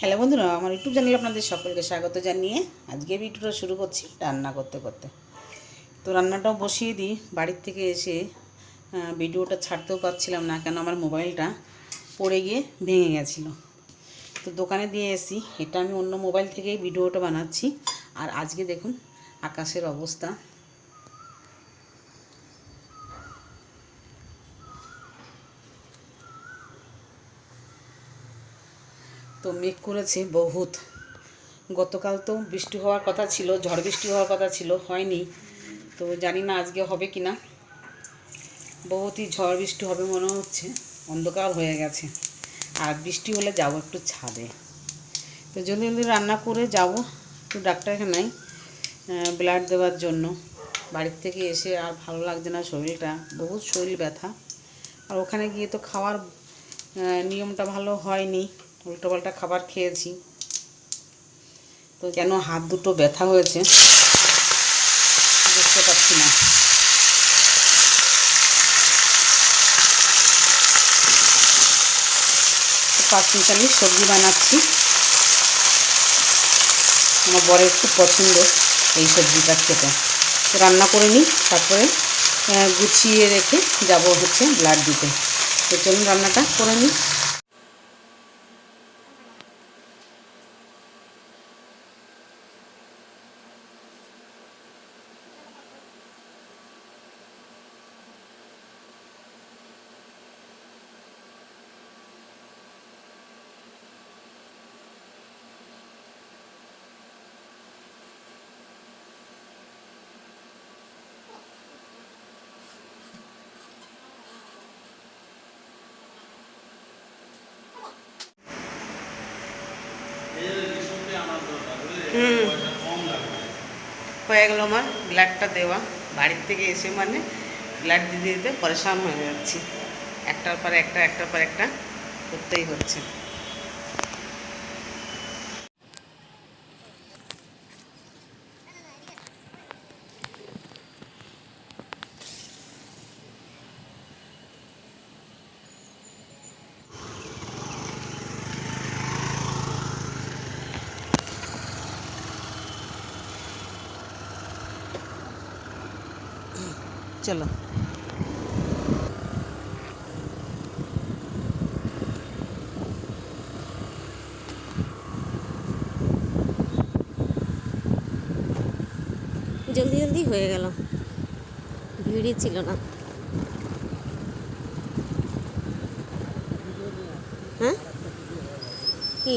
Hello বন্ধুরা, আমার YouTube চ্যানেলে আপনাদের সকলকে স্বাগত জানিয়ে আজকে ভিডিওটা শুরু করছি রান্না করতে করতে। তো রান্নাটাও বসিয়ে দিই, বাড়ির থেকে এসে ভিডিওটা ছাড়তেও পারছিলাম না, কেন আমার মোবাইলটা পড়ে গিয়ে ভেঙে গেছিল। তো দোকানে দিয়ে এসি এটা আমি অন্য মোবাইল থেকেই ভিডিওটা বানাচ্ছি। আর আজকে দেখুন, আকাশের অবস্থা। তো মেঘ করেছে বহুত। গতকাল তো বৃষ্টি হওয়ার কথা ছিল, ঝড় বৃষ্টি হওয়ার কথা ছিল, হয়নি। তো জানি না আজকে হবে কি না বহুতই ঝড় বৃষ্টি হবে মনে হচ্ছে, অন্ধকার হয়ে গেছে। আর বৃষ্টি হলে যাব একটু ছাদে। তো জলদি জলদি রান্না করে যাব, একটু ডাক্তারখানায় ব্লাড দেওয়ার জন্য। বাড়ির থেকে এসে আর ভালো লাগছে না শরীরটা, বহুত শরীর ব্যথা। আর ওখানে গিয়ে তো খাওয়ার নিয়মটা ভালো হয়নি। উল্টোপাল্টা খাবার খেয়েছি। তো কেন হাত দুটো ব্যথা হয়েছে, বুঝতে পারছি না। তো পাঁচ মিশালি সবজি বানাচ্ছি। আমার বরের খুব পছন্দ এই সবজিটা খেতে। রান্না করে নিই, তারপরে গুছিয়ে রেখে যাব হচ্ছে ব্লাড দিতে। তো চলুন রান্নাটা করে নিই। হয়ে গেল আমার ব্লাডটা দেওয়া। বাড়ির থেকে এসে মানে ব্লাড দিতে দিতে পরেশান হয়ে যাচ্ছি। একটার পর একটা, একটার পর একটা করতেই হচ্ছে। চলো। জলদি জলদি হয়ে গেল। ভিড়ই ছিল না। হ্যাঁ? কি?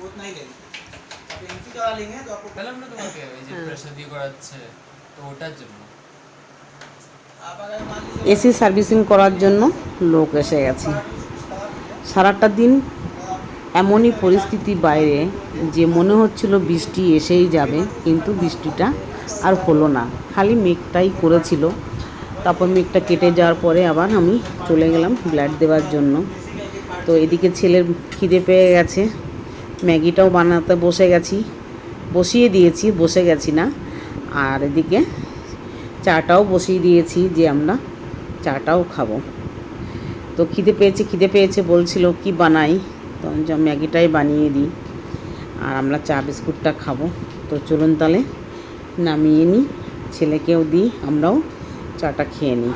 उतना ही लेंगे आप एमसी का लेंगे तो आपको বললাম না তোমাকে ওই যে হ্যাঁ। প্রেসার দিয়ে করাচ্ছে তো ওটার জন্য आप अगर मान लीजिए এসি সার্ভিসিং করার জন্য লোক এসে গেছে সারাটা দিন এমনই পরিস্থিতি বাইরে যে মনে হচ্ছিল বৃষ্টি এসেই যাবে কিন্তু বৃষ্টিটা আর হলো না খালি মেঘটাই করেছিল তারপর মেঘটা কেটে যাওয়ার পরে আবার আমি চলে গেলাম ব্লাড দেওয়ার জন্য তো এদিকে ছেলের খিদে পেয়ে গেছে ম্যাগিটাও বানাতে বসে গেছি। বসিয়ে দিয়েছি, বসে গেছি না। আর এদিকে চাটাও বসিয়ে দিয়েছি যে আমরা চাটাও খাব। তো খিদে পেয়েছে খিদে পেয়েছে, বলছিল কি বানাই? তো ম্যাগিটাই বানিয়ে দিই। আর আমরা চা বিস্কুটটা খাব। তো চলুন তাহলে নামিয়ে নিই ছেলেকেও দিই, আমরাও চাটা খেয়ে নিই।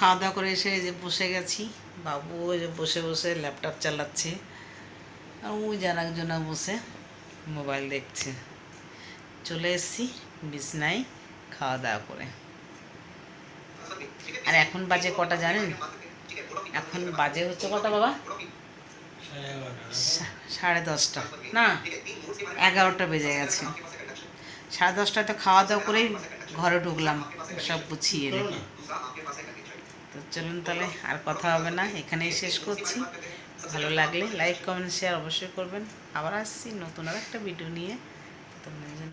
খাওয়া দাওয়া করে এসে যে বসে গেছি। বাবু যে বসে বসে ল্যাপটপ চালাচ্ছে। আর ওই যার একজনা বসে মোবাইল দেখছে। চলে এসেছি বিছনায় খাওয়া দাওয়া করে। আর এখন বাজে কটা জানেন? এখন বাজে হচ্ছে কটা বাবা? সাড়ে দশটা। না, এগারোটা বেজে গেছে। সাড়ে দশটায় তো খাওয়া দাওয়া করেই ঘরে ঢুকলাম, সব গুছিয়ে রেখে। তো চলুন তাহলে আর কথা হবে না, এখানেই শেষ করছি। ভালো লাগলে লাইক কমেন্ট শেয়ার অবশ্যই করবেন। আবার আসছি নতুন আর একটা ভিডিও নিয়ে যেন